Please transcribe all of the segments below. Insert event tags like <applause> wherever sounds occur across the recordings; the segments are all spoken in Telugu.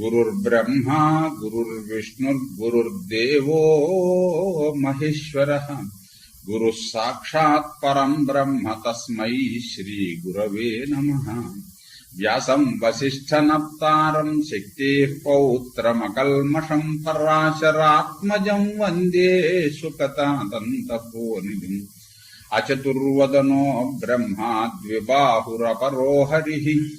गुरुर्ब्रह्मा गुरुर्विष्णुर्गुरुर्देवो महेश्वर। गुरु साक्षात् परम ब्रह्म तस्म श्री गुरव नम। व्यास वसीष्ठ नारम शक्ति पौत्र पौत्रमकल्मषम् पराशरात्मज वंदे सुकतादन्तपोनिधिम्। अचतुर्वदनो ब्रह्मा द्विबाहुरपरो हरि।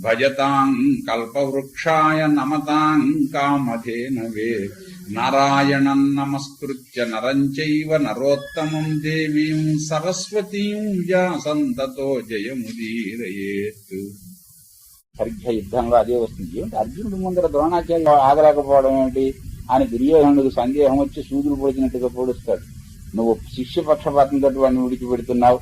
భజతాం కల్పవృక్షాయ నమతాం కామధేనవే నారాయణం నమస్కృత్య నరం చైవ నరోత్తమం దేవీం సరస్వతీం వ్యాసంతతో జయముదీరయేత్ సరిగ్గా యుద్ధంలో అదే వస్తుంది. ఏమిటి? అర్జునుడు ముందర ద్రోణాచార్య ఆగలేకపోవడం ఏమిటి? అని దుర్యోధనుడికి సందేహం వచ్చి సూదులు పొడిచినట్టుగా పొడుస్తాడు. నువ్వు శిష్య పక్షపాతంతో వాడిని విడిచిపెడుతున్నావు.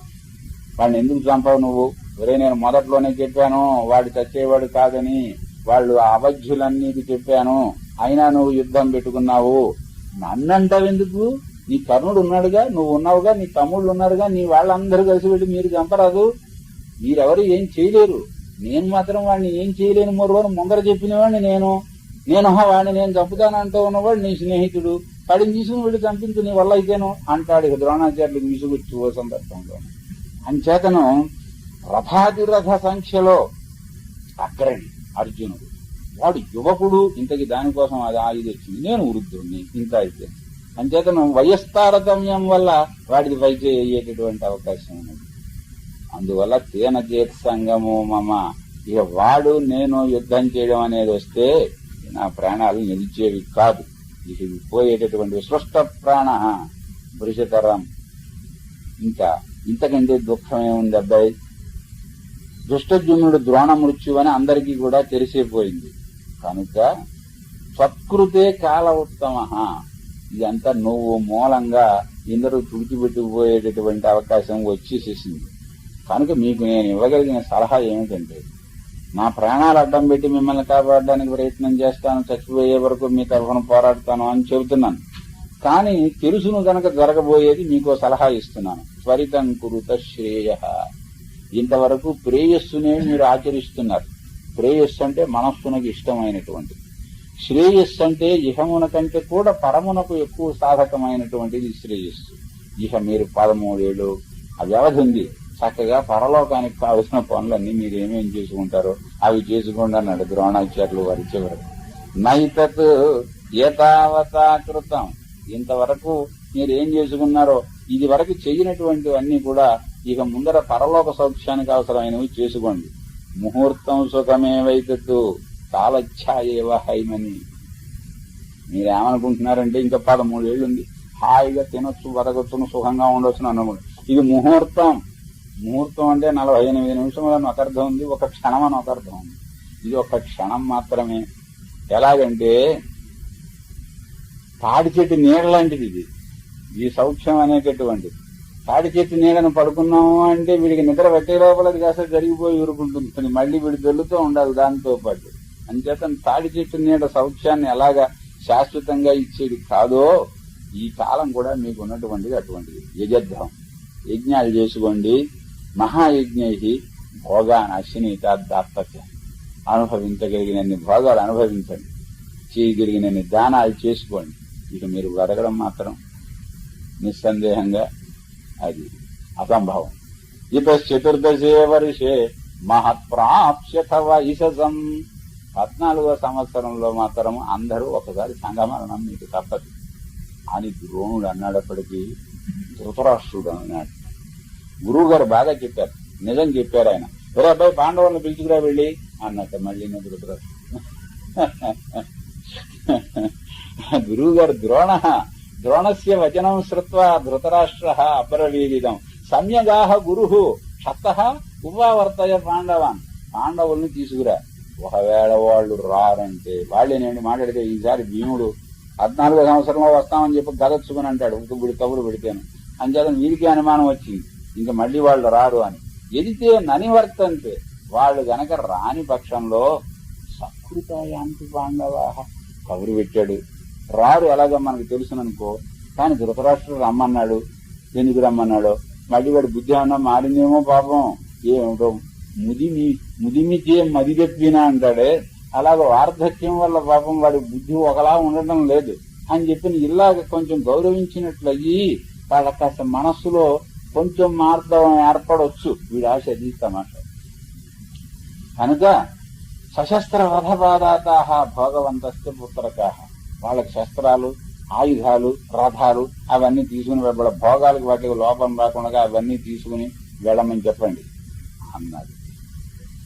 వాడిని ఎందుకు చంపావు నువ్వు? ఒరే నేను మొదట్లోనే చెప్పాను వాడు చచ్చేవాడు కాదని వాళ్ళు అవధ్యులన్నీ చెప్పాను. అయినా నువ్వు యుద్ధం పెట్టుకున్నావు. నన్నంటావెందుకు నీ కర్ణుడు ఉన్నాడుగా నువ్వు ఉన్నావుగా నీ తమ్ముళ్ళు ఉన్నారుగా నీ వాళ్ళందరూ కలిసి పెట్టి మీరు చంపరాదు. మీరెవరు ఏం చేయలేరు. నేను మాత్రం వాడిని ఏం చేయలేను మరో ముందర చెప్పినవాడిని నేను. నేను వాడిని నేను చంపుతానంటూ ఉన్నవాడు నీ స్నేహితుడు. వాడిని తీసుకుని వెళ్ళి చంపించు నీ వల్ల అయితేను అంటాడు ఇక ద్రోణాచార్యులకు విసుగొచ్చి ఓ సందర్భంలో. అంచేతను రథాదిరథ సంఖ్యలో అగ్రణి అర్జునుడు. వాడు యువకుడు ఇంతకి దానికోసం అది ఆయుధ వచ్చింది నేను వృద్ధుడిని ఇంత అయితే. అంచేతను వయస్తారతమ్యం వల్ల వాడిది పైకి అయ్యేటటువంటి అవకాశం ఉన్నది. అందువల్ల తేన చేత సంగము మమ. ఇక వాడు నేను యుద్ధం చేయడం అనేది వస్తే నా ప్రాణాలు నిలిచేవి కాదు. ఇది ఇవి పోయేటటువంటి స్పష్ట ప్రాణ భృషతరం ఇంకా ఇంతకంటే దుఃఖమే ఉంది అబ్బాయి? దుష్టజుమ్నుడు ద్రోణ మృత్యు అని అందరికీ కూడా తెలిసిపోయింది. కనుక సత్కృతే కాల ఉత్తమ ఇదంతా నువ్వు మూలంగా ఇందరూ తుడిచిపెట్టుకుపోయేటటువంటి అవకాశం వచ్చేసేసింది కనుక మీకు నేను ఇవ్వగలిగిన సలహా ఏమిటంటే నా ప్రాణాలు అడ్డం పెట్టి మిమ్మల్ని కాపాడడానికి ప్రయత్నం చేస్తాను చచ్చిపోయే వరకు మీ తరఫున పోరాడతాను అని చెబుతున్నాను. కానీ తెలుసును గనక జరగబోయేది మీకు సలహా ఇస్తున్నాను. త్వరితం కురుత శ్రేయ. ఇంతవరకు ప్రేయస్సునే మీరు ఆచరిస్తున్నారు. ప్రేయస్సు అంటే మనస్సునకు ఇష్టమైనటువంటి శ్రేయస్సు అంటే ఇహమున కంటే కూడా పరమునకు ఎక్కువ సాధకమైనటువంటిది శ్రేయస్సు. ఇహ మీరు పదమూడేళ్ళు ఆ వ్యవధి ఉంది. చక్కగా పరలోకానికి కావలసిన పనులన్నీ మీరు ఏమేం చేసుకుంటారో అవి చేసుకోండి అన్నాడు ద్రోణాచార్యులు వారి చివరకు నైతత్ ఏతావతా కృతం. ఇంతవరకు మీరు ఏం చేసుకున్నారో ఇది వరకు చేయనటువంటివన్నీ కూడా ఇక ముందర పరలోక సౌఖ్యానికి అవసరమైనవి చేసుకోండి. ముహూర్తం సుఖమేవైతత్తు కాలఛాయేవ హైమని. మీరేమనుకుంటున్నారంటే ఇంకా పదమూడేళ్ళు ఉంది హాయిగా తినొచ్చు బతకొచ్చును సుఖంగా ఉండొచ్చును అనుకోండి ఇది ముహూర్తం ముహూర్తం అంటే నలభై ఎనిమిది నిమిషముల అని ఒక అర్థం ఉంది ఒక క్షణం అని ఒక అర్థం ఉంది. ఇది ఒక క్షణం మాత్రమే. ఎలాగంటే తాడి చెట్టు నీడ లాంటిది ఇది. ఈ సౌఖ్యం అనేటటువంటిది. తాడి చెట్టు నీడను పడుకున్నాము అంటే వీడికి నిద్ర పెట్టే లోపల అది కాస్త జరిగిపోయి ఊరుకుంటుంది. మళ్ళీ వీడు దొల్లుతూ ఉండాలి దానితో పాటు. అంచేత తాడి చెట్టు నీడ సౌఖ్యాన్ని ఎలాగా శాశ్వతంగా ఇచ్చేది కాదో ఈ కాలం కూడా మీకు ఉన్నటువంటిది అటువంటిది. యజద్ధం యజ్ఞాలు చేసుకోండి. మహాయజ్ఞై భోగాన్ అశ్వినీత దాత్తత్య అనుభవించగలిగినన్ని భోగాలు అనుభవించండి. చేయగలిగినన్ని దానాలు చేసుకోండి. ఇక మీరు బ్రతకడం మాత్రం నిస్సందేహంగా అది అసంభవం. ఇత చతుర్దశే వర్షే మహత్ప్రాప్స్యథవ ఇషసం పద్నాలుగో సంవత్సరంలో మాత్రం అందరూ ఒకసారి సంగమరణం మీకు తప్పదు. అని ద్రోణుడు అన్నాడప్పటికీ ధృతరాష్ట్రుడు అన్నాడు. గురువు గారు బాగా చెప్పారు. నిజం చెప్పారు ఆయన. ఒరే అబ్బాయి పాండవులను పిలుచుకురా వెళ్ళి అన్నట్టు మళ్ళీ ధృతరాష్ట్రుడు. <laughs> గురువు గారు ద్రోణ. ద్రోణస్య వచనం శ్రుత్వా ధృతరాష్ట్ర అపరవీదిదం సమ్యగాహ గురు క్షత ఉపావర్తయ పాండవాన్. పాండవుల్ని తీసుకురా. ఒకవేళ వాళ్ళు రారంటే వాళ్ళే నేను మాట్లాడితే ఈసారి భీముడు పద్నాలుగో సంవత్సరంలో వస్తామని చెప్పి గదచ్చుకుని అంటాడు. వీడి కబురు పెడితేను. అంచేత వీరికి అనుమానం వచ్చింది. ఇంకా మళ్ళీ వాళ్ళు రారు అని. ఎదితే ననివర్తంతే. వాళ్ళు గనక రాని పక్షంలో సకృతాయాంతి పాండవాహ కబురు పెట్టాడు. రారు ఎలాగో మనకు తెలుసుననుకో కానీ ధృతరాష్ట్రుడు రమ్మన్నాడు ఎందుకు రమ్మన్నాడో? మళ్ళీ వాడి బుద్ధి అన్నా మారిందేమో పాపం. ఏమిటో ముదిమి ముదిమితే మది చెప్పినా అంటాడే అలాగ వార్ధక్యం వల్ల పాపం వాడి బుద్ధి ఒకలా ఉండటం లేదు. అని చెప్పిన ఇలాగ కొంచెం గౌరవించినట్లయి వాళ్ళ కాస్త మనస్సులో కొంచెం మార్గం ఏర్పడవచ్చు వీడు ఆశ అది కనుక సశస్త్ర రథపాదాత భోగవంతస్య పుత్రకాహ. వాళ్ళకి శస్త్రాలు ఆయుధాలు రథాలు అవన్నీ తీసుకుని వాళ్ళ భోగాలకు వాటికి లోపం రాకుండా అవన్నీ తీసుకుని వెళ్ళమని చెప్పండి అన్నాడు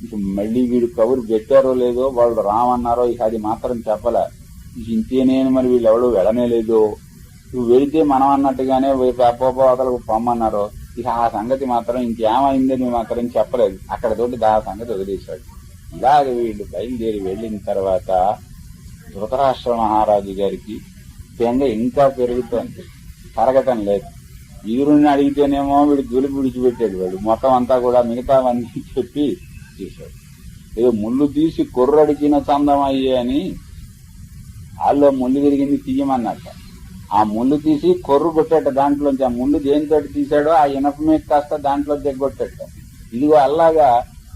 ఇక మళ్ళీ వీడు కబురు పెట్టారో లేదో వాళ్ళు రామన్నారో ఇక అది మాత్రం చెప్పలే. ఇక మరి వీళ్ళు ఎవడు వెళ్ళనే నువ్వు వెళితే మనం అన్నట్టుగానే అపోపోతలకు పొమ్మన్నారు ఇక ఆ సంగతి మాత్రం ఇంకేమైందని మాత్రం చెప్పలేదు. అక్కడ తోటి దా సంగతి వదిలేశాడు. ఇలాగ వీళ్ళు బయలుదేరి వెళ్ళిన తర్వాత ధృతరాష్ట్ర మహారాజు గారికి బెంగ ఇంకా పెరుగుతోంది. తరగటం లేదు. వీరుణ్ణి అడిగితేనేమో వీడు దులిపి విడిచిపెట్టాడు వాడు. మొత్తం అంతా కూడా మిగతావన్నీ <laughs> చెప్పి చేశాడు. ఏదో ముళ్ళు తీసి కొర్రడిచిన చందమయ్యే అని వాళ్ళు ముళ్ళు తిరిగింది తీయమన్నట్ట ఆ ముళ్ళు తీసి కొర్రు కొట్టేట దాంట్లోంచి ఆ ముళ్ళు దేనితో తీశాడో ఆ ఇనప మీద కాస్త దాంట్లో దిగ్గొట్టేట ఇదిగో అలాగా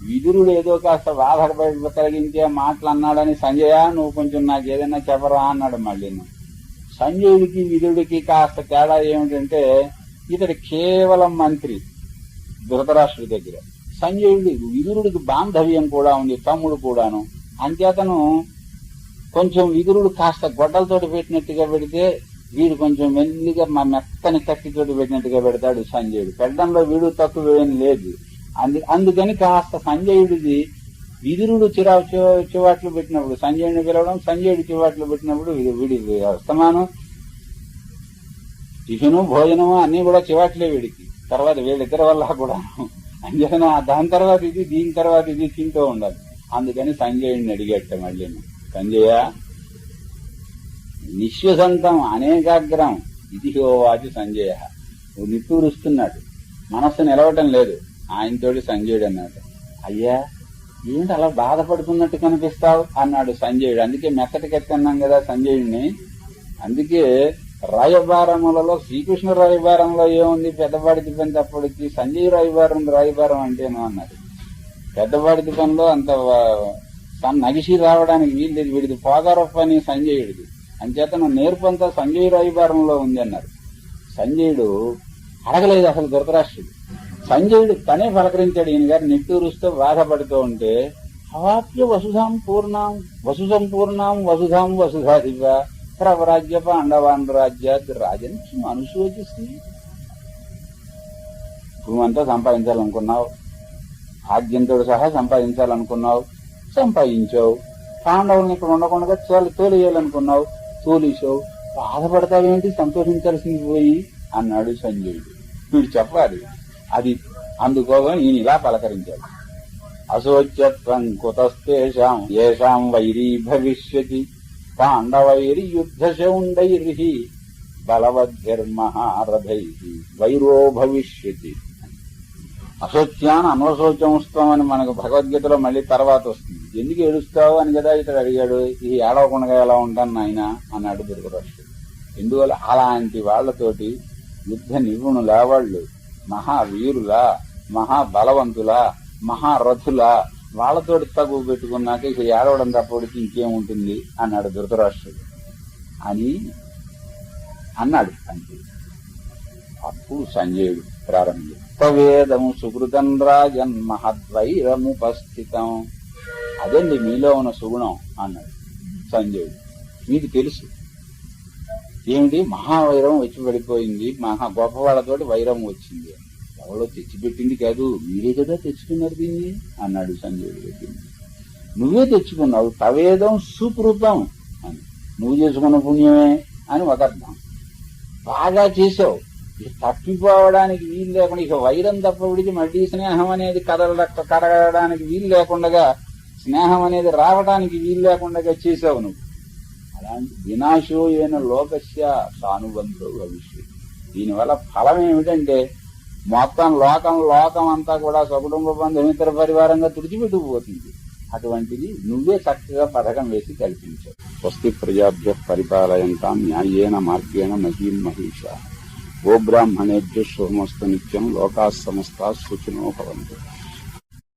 విదురుడు ఏదో కాస్త బాధ కలిగించే మాటలు అన్నాడని సంజయ నువ్వు కొంచెం నాకు ఏదైనా చెప్పరా అన్నాడు మళ్ళీ. సంజయుడికి విదురుడికి కాస్త తేడా ఏమిటంటే ఇతడు కేవలం మంత్రి ధృతరాష్ట్రుడి దగ్గర. సంజయుడి విదురుడికి బాంధవ్యం కూడా ఉంది తమ్ముడు కూడాను. అంచేతను కొంచెం విదురుడు కాస్త గొడ్డలతోటి పెట్టినట్టుగా పెడితే వీడు కొంచెం మెల్లిగా మా మెత్తని కత్తితోటి పెట్టినట్టుగా పెడతాడు సంజయుడు. పెట్టడంలో వీడు తక్కువ ఏం లేదు. అందు అందుకని కాస్త సంజయుడిది విదురుడు చిరా చివాట్లు పెట్టినప్పుడు సంజయుడిని పిలవడం సంజయుడు చివాట్లు పెట్టినప్పుడు వీడి అస్తమానం. టిఫిను భోజనము అన్ని కూడా చివాట్లే వీడికి. తర్వాత వీళ్ళిద్దరి వల్ల కూడా. అంజన దాని తర్వాత ఇది దీని తర్వాత ఇది తింటూ ఉండాలి. అందుకని సంజయుడిని అడిగట్ట మళ్ళీ సంజయ నిశ్వసంతం అనేకాగ్రం. ఇది హోవాచి సంజయ. నువ్వు నిట్టూరుస్తున్నాడు. మనస్సు నిలవటం లేదు. ఆయనతోటి సంజయుడు అన్నాడు. అయ్యా ఏంటి అలా బాధపడుతున్నట్టు కనిపిస్తావు? అన్నాడు సంజయుడు. అందుకే మెత్తటికెత్తన్నాం కదా సంజయుడిని. అందుకే రాయబారములలో శ్రీకృష్ణ రాయబారంలో ఏముంది? పెద్దవాడి దిపని తప్పటికి సంజయ్ రాయబారం రాయబారం అంటేనో అన్నారు పెద్దవాడి పనిలో అంత వా- నగిసి రావడానికి వీల్లేదు వీడిది పోగారప్ప అని సంజయుడిది. అంచేత నా నేర్పంతా సంజయ్ రాయబారంలో ఉంది అన్నారు సంజయుడు అడగలేదు అసలు ధృతరాష్ట్రుడు. సంజయుడు తనే పలకరించాడు ఈయన గారు. నిట్టూరుస్తూ బాధపడుతూ ఉంటే అవాప్య వసుధాం పూర్ణాం వసు సంపూర్ణాం వసుధాం వసుధాదివ ప్రవరాజ్య పాండవాన్ రాజ్యాత్ రాజన్ అనుశోచిస్తే. భూమంతా సంపాదించాలనుకున్నావు ఆద్యంతో సహా సంపాదించాలనుకున్నావు సంపాదించావు పాండవులను ఇక్కడ ఉండకుండా చాలా తోలియాలనుకున్నావు తోలిసావు బాధపడతావేంటి సంతోషించాల్సింది పోయి? అన్నాడు సంజయుడు. వీడు చెప్పాలి అది అందుకోసం ఈయన ఇలా పలకరించాడు. అశోచ్యత్వం కుతస్తేషాం ఏషాం వైరీ భవిష్యతి పాండవైరి యుద్ధ శౌండైర్హి బలవద్భిర్మహారథై వైరో భవిష్యతి. అశోచ్యాన్ అనవశోచంస్తాం అని మనకు భగవద్గీతలో మళ్ళీ తర్వాత వస్తుంది. ఎందుకు ఏడుస్తావు అని కదా ఇతడు అడిగాడు. ఇది ఏడవకుండా ఎలా ఉంటాను నాయన అన్నాడు దుర్గరాష్ట్రుడు. ఎందువల్ల అలాంటి వాళ్ళతోటి యుద్ధ నిపుణుల వాళ్ళు మహావీరులా మహాబలవంతులా మహారథులా వాళ్ళతోటి తగు పెట్టుకున్నాక ఇక ఏడవడం తప్పటికి ఇంకేముంటుంది అన్నాడు ధృతరాష్ట్రుడు. అని అన్నాడు అంతే. అప్పుడు సంజయుడు ప్రారంభించాడు తవేదము సుకృతం రాజన్ మహద్వైరముపస్థితం. అదండి మీలో ఉన్న సుగుణం అన్నాడు సంజయుడు. మీకు తెలుసు. ఏమిటి? మహావైరం వచ్చి పడిపోయింది. మహా గొప్ప వాళ్ళతోటి వైరం వచ్చింది. ఎవరో తెచ్చిపెట్టింది కాదు. మీరే కదా తెచ్చుకున్నారు దీన్ని? అన్నాడు సంజయుడు చెప్పింది నువ్వే తెచ్చుకున్నావు. తవేదం సుకృతం అని. నువ్వు చేసుకున్న పుణ్యమే అని ఒక అర్థం. బాగా చేసావు ఇక తప్పిపోవడానికి వీలు లేకుండా ఇక వైరం తప్ప విడిచి మళ్ళీ స్నేహం అనేది కదల కరగడానికి వీలు లేకుండా స్నేహం అనేది రావడానికి వీలు లేకుండా చేసావు నువ్వు. అలాంటి వినాశో అయిన లోకస్య సానుబంధో భవిష్యత్ దీనివల్ల ఫలం ఏమిటంటే మొత్తం లోకం లోకం అంతా కూడా సకుటుంబ బంధుమిత్ర పరివారంగా తుడిచిపెట్టుకుపోతుంది. అటువంటిది నువ్వే చక్కగా పథకం వేసి కల్పించావు. స్వస్తి ప్రజాభ్య పరిపాలయంతా న్యాయేన మార్గేణ మహీం మహేష. గోబ్రాహ్మణేభ్య శుభమస్తు నిత్యం లోకా సమస్త సుఖినో భవంతు.